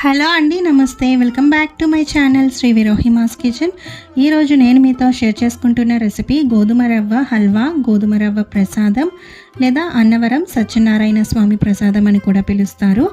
Hello అండి నమస్తే. Welcome back to my channel Sri విరోహిమాస్ kitchen. ఈరోజు నేను మీతో షేర్ చేసుకుంటున్న రెసిపీ గోధుమ రవ్వ హల్వా గోధుమ రవ్వ ప్రసాదం లేదా అన్నవరం సత్యనారాయణ స్వామి ప్రసాదం అని కూడా పిలుస్తారు.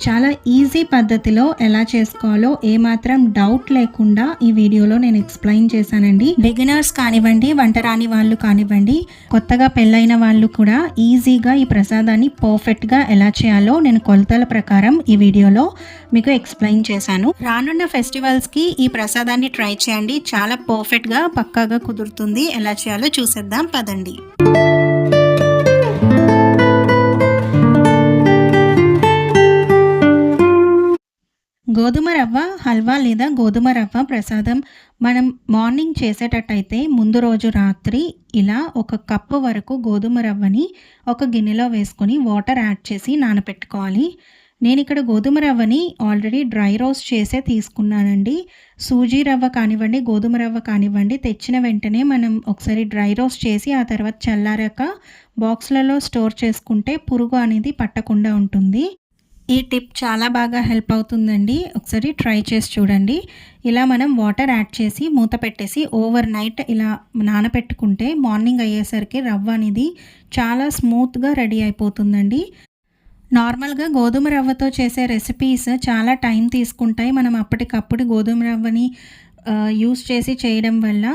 చాలా ఈజీ పద్ధతిలో ఎలా చేసుకోవాలో ఏమాత్రం డౌట్ లేకుండా ఈ వీడియోలో నేను ఎక్స్ప్లెయిన్ చేశానండి. బిగినర్స్ కానివ్వండి వంట రాని వాళ్ళు కానివ్వండి కొత్తగా పెళ్ళైన వాళ్ళు కూడా ఈజీగా ఈ ప్రసాదాన్ని పర్ఫెక్ట్గా ఎలా చేయాలో నేను కొలతల ప్రకారం ఈ వీడియోలో మీకు ఎక్స్ప్లెయిన్ చేశాను. రానున్న ఫెస్టివల్స్కి ఈ ప్రసాదాన్ని ట్రై చేయండి. చాలా పర్ఫెక్ట్గా పక్కాగా కుదురుతుంది. ఎలా చేయాలో చూసేద్దాం. పదండి. గోధుమ రవ్వ హల్వా లేదా గోధుమ రవ్వ ప్రసాదం మనం మార్నింగ్ చేసేటట్టయితే ముందు రోజు రాత్రి ఇలా ఒక కప్పు వరకు గోధుమ రవ్వని ఒక గిన్నెలో వేసుకొని వాటర్ యాడ్ చేసి నానబెట్టుకోవాలి నేను ఇక్కడ గోధుమ రవ్వని ఆల్రెడీ డ్రై రోస్ట్ చేసే తీసుకున్నానండి. సూజీ రవ్వ కానివ్వండి గోధుమ రవ్వ కానివ్వండి తెచ్చిన వెంటనే మనం ఒకసారి డ్రై రోస్ట్ చేసి ఆ తర్వాత చల్లారాక బాక్స్లలో స్టోర్ చేసుకుంటే పురుగు అనేది పట్టకుండా ఉంటుంది. ఈ టిప్ చాలా బాగా హెల్ప్ అవుతుందండి. ఒకసారి ట్రై చేసి చూడండి. ఇలా మనం వాటర్ యాడ్ చేసి మూత పెట్టేసి ఓవర్ నైట్ ఇలా నానబెట్టుకుంటే మార్నింగ్ అయ్యేసరికి రవ్వ అనేది చాలా స్మూత్గా రెడీ అయిపోతుందండి. నార్మల్గా గోధుమ రవ్వతో చేసే రెసిపీస్ చాలా టైం తీసుకుంటాయి. మనం అప్పటికప్పుడు గోధుమ రవ్వని యూస్ చేసి చేయడం వల్ల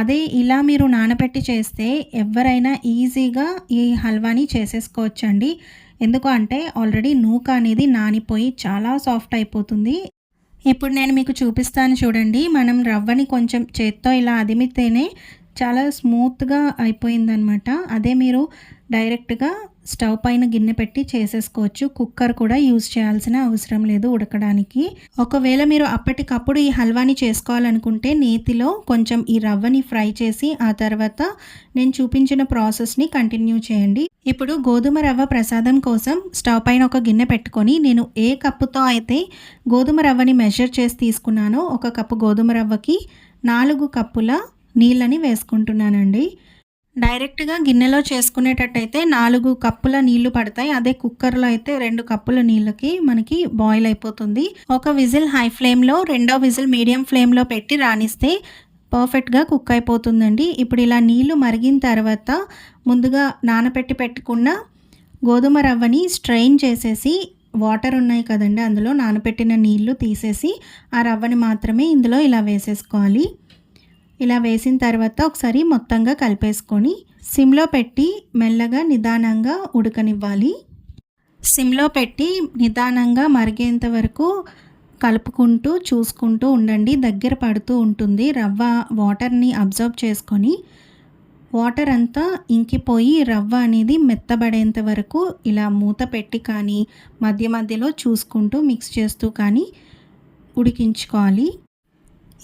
అదే ఇలా మీరు నానబెట్టి చేస్తే ఎవరైనా ఈజీగా ఈ హల్వాని చేసేసుకోవచ్చండి. ఎందుకు అంటే ఆల్రెడీ నూక అనేది నానిపోయి చాలా సాఫ్ట్ అయిపోతుంది. ఇప్పుడు నేను మీకు చూపిస్తాను చూడండి. మనం రవ్వని కొంచెం చేత్తో ఇలా అదిమితేనే చాలా స్మూత్గా అయిపోయిందనమాట. అదే మీరు డైరెక్ట్గా స్టవ్ పైన గిన్నె పెట్టి చేసేసుకోవచ్చు. కుక్కర్ కూడా యూజ్ చేయాల్సిన అవసరం లేదు ఉడకడానికి. ఒకవేళ మీరు అప్పటికప్పుడు ఈ హల్వాని చేసుకోవాలనుకుంటే నేతిలో కొంచెం ఈ రవ్వని ఫ్రై చేసి ఆ తర్వాత నేను చూపించిన ప్రాసెస్ని కంటిన్యూ చేయండి. ఇప్పుడు గోధుమ రవ్వ ప్రసాదం కోసం స్టవ్ పైన ఒక గిన్నె పెట్టుకొని నేను ఏ కప్పుతో అయితే గోధుమ రవ్వని మెజర్ చేసి తీసుకున్నానో ఒక కప్పు గోధుమ రవ్వకి నాలుగు కప్పుల నీళ్ళని వేసుకుంటున్నానండి. డైరెక్ట్గా గిన్నెలో చేసుకునేటట్టయితే నాలుగు కప్పుల నీళ్ళు పడతాయి. అదే కుక్కర్లో అయితే రెండు కప్పుల నీళ్ళకి మనకి బాయిల్ అయిపోతుంది. ఒక విజిల్ హై ఫ్లేమ్లో రెండో విజిల్ మీడియం ఫ్లేమ్లో పెట్టి రాణిస్తే పర్ఫెక్ట్గా కుక్ అయిపోతుందండి. ఇప్పుడు ఇలా నీళ్ళు మరిగిన తర్వాత ముందుగా నానపెట్టి పెట్టుకున్న గోధుమ రవ్వని స్ట్రెయిన్ చేసేసి వాటర్ ఉన్నాయి కదండి అందులో నానపెట్టిన నీళ్ళు తీసేసి ఆ రవ్వని మాత్రమే ఇందులో ఇలా వేసేసుకోవాలి. ఇలా వేసిన తర్వాత ఒకసారి మొత్తంగా కలిపేసుకొని సిమ్లో పెట్టి మెల్లగా నిదానంగా ఉడకనివ్వాలి. సిమ్లో పెట్టి నిదానంగా మరిగేంత వరకు కలుపుకుంటూ చూసుకుంటూ ఉండండి. దగ్గర పడుతూ ఉంటుంది. రవ్వ వాటర్ని అబ్జర్వ్ చేసుకొని వాటర్ అంతా ఇంకిపోయి రవ్వ అనేది మెత్తబడేంత వరకు ఇలా మూత పెట్టి కానీ మధ్య మధ్యలో చూసుకుంటూ మిక్స్ చేస్తూ కానీ ఉడికించుకోవాలి.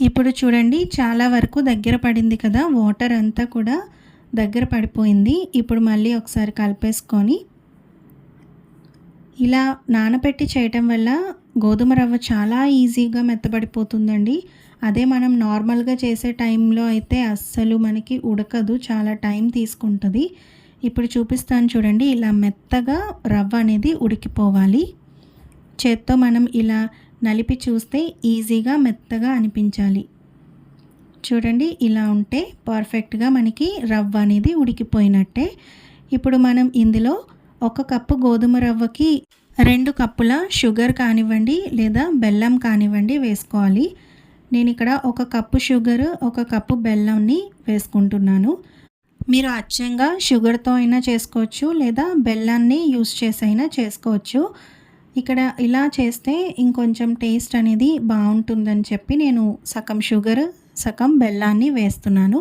ఇప్పుడు చూడండి చాలా వరకు దగ్గర పడింది కదా వాటర్ అంతా కూడా దగ్గర పడిపోయింది. ఇప్పుడు మళ్ళీ ఒకసారి కలిపేసుకొని ఇలా నానబెట్టి చేయటం వల్ల గోధుమ రవ్వ చాలా ఈజీగా మెత్తబడిపోతుందండి. అదే మనం నార్మల్గా చేసే టైంలో అయితే అస్సలు మనకి ఉడకదు చాలా టైం తీసుకుంటుంది. ఇప్పుడు చూపిస్తాను చూడండి ఇలా మెత్తగా రవ్వ అనేది ఉడికిపోవాలి. చేత్తో మనం ఇలా నలిపి చూస్తే ఈజీగా మెత్తగా అనిపించాలి. చూడండి ఇలా ఉంటే పర్ఫెక్ట్గా మనకి రవ్వ అనేది ఉడికిపోయినట్టే. ఇప్పుడు మనం ఇందులో ఒక కప్పు గోధుమ రవ్వకి రెండు కప్పుల షుగర్ కానివ్వండి లేదా బెల్లం కానివ్వండి వేసుకోవాలి. నేను ఇక్కడ ఒక కప్పు షుగర్ ఒక కప్పు బెల్లంని వేసుకుంటున్నాను. మీరు అచ్చంగా షుగర్తో అయినా చేసుకోవచ్చు లేదా బెల్లాన్ని యూస్ చేసి అయినా చేసుకోవచ్చు. ఇక్కడ ఇలా చేస్తే ఇంకొంచెం టేస్ట్ అనేది బాగుంటుందని చెప్పి నేను సగం షుగర్ సగం బెల్లాన్ని వేస్తున్నాను.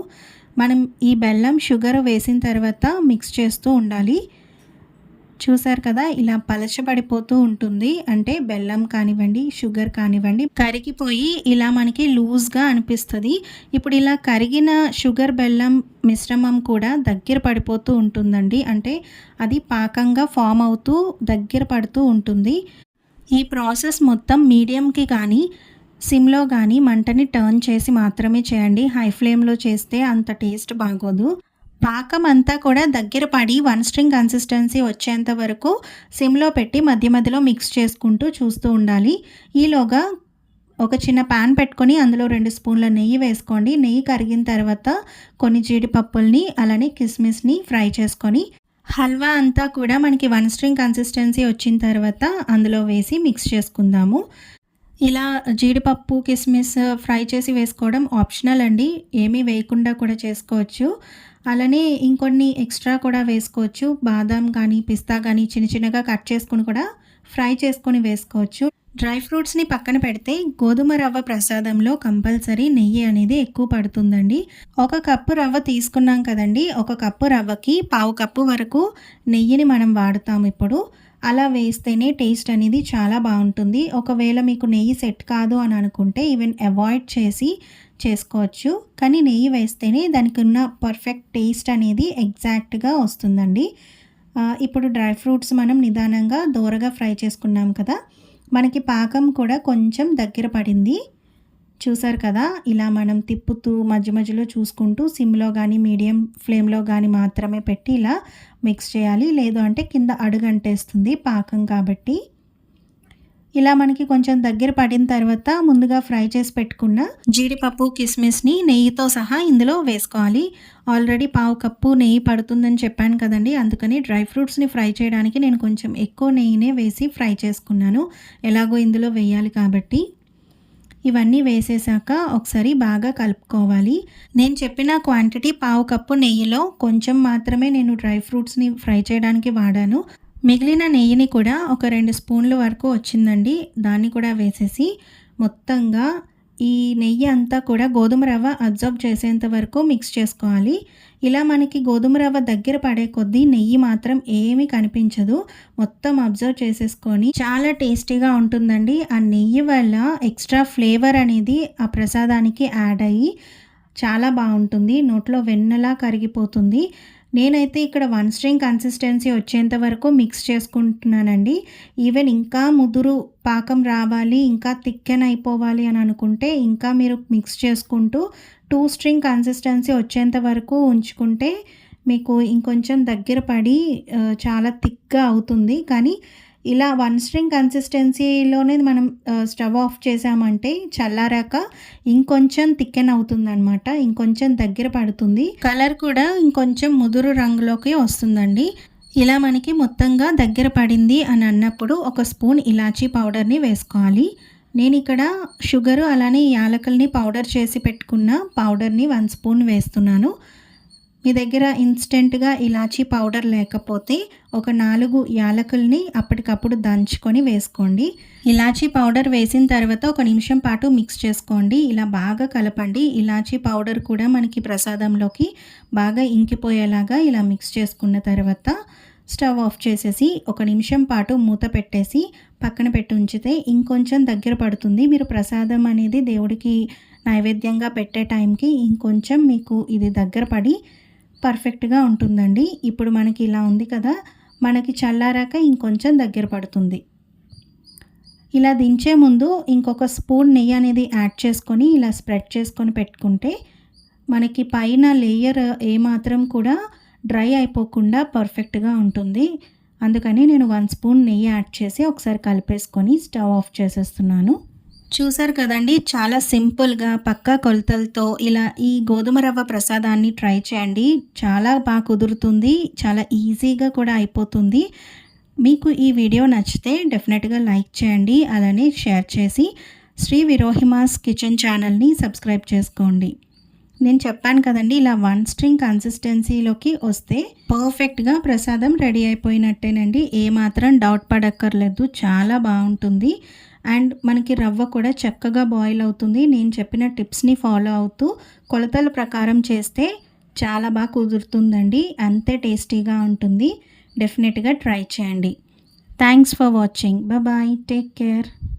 మనం ఈ బెల్లం షుగర్ వేసిన తర్వాత మిక్స్ చేస్తూ ఉండాలి. చూసారు కదా ఇలా పలచబడిపోతూ ఉంటుంది. అంటే బెల్లం కానివ్వండి షుగర్ కానివ్వండి కరిగిపోయి ఇలా మనకి లూజ్గా అనిపిస్తుంది. ఇప్పుడు ఇలా కరిగిన షుగర్ బెల్లం మిశ్రమం కూడా దగ్గర పడిపోతూ ఉంటుందండి. అంటే అది పాకంగా ఫామ్ అవుతూ దగ్గర పడుతూ ఉంటుంది. ఈ ప్రాసెస్ మొత్తం మీడియంకి కానీ సిమ్లో కానీ మంటని టర్న్ చేసి మాత్రమే చేయండి. హై ఫ్లేమ్లో చేస్తే అంత టేస్ట్ బాగోదు. పాకం అంతా కూడా దగ్గర పడి వన్ స్ట్రింగ్ కన్సిస్టెన్సీ వచ్చేంత వరకు సిమ్లో పెట్టి మధ్య మధ్యలో మిక్స్ చేసుకుంటూ చూస్తూ ఉండాలి. ఈలోగా ఒక చిన్న పాన్ పెట్టుకొని అందులో రెండు స్పూన్ల నెయ్యి వేసుకోండి. నెయ్యి కరిగిన తర్వాత కొన్ని జీడిపప్పుల్ని అలానే కిస్మిస్ని ఫ్రై చేసుకొని హల్వా అంతా కూడా మనకి వన్ స్ట్రింగ్ కన్సిస్టెన్సీ వచ్చిన తర్వాత అందులో వేసి మిక్స్ చేసుకుందాము. ఇలా జీడిపప్పు కిస్మిస్ ఫ్రై చేసి వేసుకోవడం ఆప్షనల్ అండి. ఏమీ వేయకుండా కూడా చేసుకోవచ్చు. అలానే ఇంకొన్ని ఎక్స్ట్రా కూడా వేసుకోవచ్చు. బాదాం కానీ పిస్తా కానీ చిన్న చిన్నగా కట్ చేసుకుని కూడా ఫ్రై చేసుకొని వేసుకోవచ్చు. డ్రై ఫ్రూట్స్ని పక్కన పెడితే గోధుమ రవ్వ ప్రసాదంలో కంపల్సరీ నెయ్యి అనేది ఎక్కువ పడుతుందండి. ఒక కప్పు రవ్వ తీసుకున్నాం కదండి. ఒక కప్పు రవ్వకి పావు కప్పు వరకు నెయ్యిని మనం వాడుతాం ఇప్పుడు. అలా వేస్తేనే టేస్ట్ అనేది చాలా బాగుంటుంది. ఒకవేళ మీకు నెయ్యి సెట్ కాదు అని అనుకుంటే ఈవెన్ అవాయిడ్ చేసి చేసుకోవచ్చు. కానీ నెయ్యి వేస్తేనే దానికి ఉన్న పర్ఫెక్ట్ టేస్ట్ అనేది ఎగ్జాక్ట్గా వస్తుందండి. ఇప్పుడు డ్రై ఫ్రూట్స్ మనం నిదానంగా దూరగా ఫ్రై చేసుకున్నాం కదా మనకి పాకం కూడా కొంచెం దగ్గర పడింది. చూసారు కదా ఇలా మనం తిప్పుతూ మధ్య మధ్యలో చూసుకుంటూ సిమ్లో కానీ మీడియం ఫ్లేమ్లో కానీ మాత్రమే పెట్టి ఇలా మిక్స్ చేయాలి. లేదు అంటే కింద అడుగంటేస్తుంది పాకం కాబట్టి. ఇలా మనకి కొంచెం దగ్గర పడిన తర్వాత ముందుగా ఫ్రై చేసి పెట్టుకున్న జీడిపప్పు కిస్మిస్ని నెయ్యితో సహా ఇందులో వేసుకోవాలి. ఆల్రెడీ పావు కప్పు నెయ్యి పడుతుందని చెప్పాను కదండి. అందుకని డ్రై ఫ్రూట్స్ని ఫ్రై చేయడానికి నేను కొంచెం ఎక్కువ నెయ్యినే వేసి ఫ్రై చేసుకున్నాను. ఎలాగో ఇందులో వేయాలి కాబట్టి. ఇవన్నీ వేసేసాక ఒకసారి బాగా కలుపుకోవాలి. నేను చెప్పిన క్వాంటిటీ పావు కప్పు నెయ్యిలో కొంచెం మాత్రమే నేను డ్రై ఫ్రూట్స్ని ఫ్రై చేయడానికి వాడాను. మిగిలిన నెయ్యిని కూడా ఒక రెండు స్పూన్ల వరకు వచ్చిందండి. దాన్ని కూడా వేసేసి మొత్తంగా ఈ నెయ్యి అంతా కూడా గోధుమ రవ్వ అబ్జర్వ్ చేసేంత వరకు మిక్స్ చేసుకోవాలి. ఇలా మనకి గోధుమ రవ్వ దగ్గర పడే కొద్దీ నెయ్యి మాత్రం ఏమీ కనిపించదు. మొత్తం అబ్జర్వ్ చేసేసుకొని చాలా టేస్టీగా ఉంటుందండి. ఆ నెయ్యి వల్ల ఎక్స్ట్రా ఫ్లేవర్ అనేది ఆ ప్రసాదానికి యాడ్ అయ్యి చాలా బాగుంటుంది. నోట్లో వెన్నలా కరిగిపోతుంది. నేనైతే ఇక్కడ వన్ స్ట్రింగ్ కన్సిస్టెన్సీ వచ్చేంత వరకు మిక్స్ చేసుకుంటున్నానండి. ఈవెన్ ఇంకా ముదురు పాకం రావాలి ఇంకా థిక్కెన్ అయిపోవాలి అని అనుకుంటే ఇంకా మీరు మిక్స్ చేసుకుంటూ టూ స్ట్రింగ్ కన్సిస్టెన్సీ వచ్చేంత వరకు ఉంచుకుంటే మీకు ఇంకొంచెం దగ్గర పడి చాలా థిక్గా అవుతుంది. కానీ ఇలా వన్ స్ట్రింగ్ కన్సిస్టెన్సీలోనే మనం స్టవ్ ఆఫ్ చేసామంటే చల్లారాక ఇంకొంచెం థిక్కెన్ అవుతుంది అనమాట ఇంకొంచెం దగ్గర పడుతుంది. కలర్ కూడా ఇంకొంచెం ముదురు రంగులోకి వస్తుందండి. ఇలా మనకి మొత్తంగా దగ్గర పడింది అని అన్నప్పుడు ఒక స్పూన్ ఇలాచీ పౌడర్ని వేసుకోవాలి. నేను ఇక్కడ షుగరు అలానే యాలకల్ని పౌడర్ చేసి పెట్టుకున్న పౌడర్ని వన్ స్పూన్ వేస్తున్నాను. మీ దగ్గర ఇన్స్టెంట్గా ఇలాచీ పౌడర్ లేకపోతే ఒక నాలుగు యాలకుల్ని అప్పటికప్పుడు దంచుకొని వేసుకోండి. ఇలాచీ పౌడర్ వేసిన తర్వాత ఒక నిమిషం పాటు మిక్స్ చేసుకోండి. ఇలా బాగా కలపండి. ఇలాచీ పౌడర్ కూడా మనకి ప్రసాదంలోకి బాగా ఇంకిపోయేలాగా ఇలా మిక్స్ చేసుకున్న తర్వాత స్టవ్ ఆఫ్ చేసేసి ఒక నిమిషం పాటు మూత పెట్టేసి పక్కన పెట్టి ఉంచితే ఇంకొంచెం దగ్గర పడుతుంది. మీరు ప్రసాదం అనేది దేవుడికి నైవేద్యంగా పెట్టే టైంకి ఇంకొంచెం మీకు ఇది దగ్గర పడి పర్ఫెక్ట్గా ఉంటుందండి. ఇప్పుడు మనకి ఇలా ఉంది కదా మనకి చల్లారాక ఇంకొంచెం దగ్గర పడుతుంది. ఇలా దించే ముందు ఇంకొక స్పూన్ నెయ్యి అనేది యాడ్ చేసుకొని ఇలా స్ప్రెడ్ చేసుకొని పెట్టుకుంటే మనకి పైన లేయర్ ఏమాత్రం కూడా డ్రై అయిపోకుండా పర్ఫెక్ట్గా ఉంటుంది. అందుకని నేను వన్ స్పూన్ నెయ్యి యాడ్ చేసి ఒకసారి కలిపేసుకొని స్టవ్ ఆఫ్ చేసేస్తున్నాను. చూసారు కదండి చాలా సింపుల్గా పక్కా కొలతలతో ఇలా ఈ గోధుమ రవ్వ ప్రసాదాన్ని ట్రై చేయండి. చాలా బాగా కుదురుతుంది చాలా ఈజీగా కూడా అయిపోతుంది. మీకు ఈ వీడియో నచ్చితే డెఫినెట్గా లైక్ చేయండి అలానే షేర్ చేసి శ్రీ విరోహిమాస్ కిచెన్ ఛానల్ని సబ్స్క్రైబ్ చేసుకోండి. నేను చెప్పాను కదండి ఇలా వన్ స్ట్రింగ్ కన్సిస్టెన్సీలోకి వస్తే పర్ఫెక్ట్గా ప్రసాదం రెడీ అయిపోయినట్టేనండి. ఏమాత్రం డౌట్ పడక్కర్లేదు చాలా బాగుంటుంది. అండ్ మనకి రవ్వ కూడా చక్కగా బాయిల్ అవుతుంది. నేను చెప్పిన టిప్స్ని ఫాలో అవుతూ కొలతల ప్రకారం చేస్తే చాలా బాగా కుదురుతుందండి. అంతే టేస్టీగా ఉంటుంది. డెఫినెట్గా ట్రై చేయండి. Thanks for watching. Bye. Take care.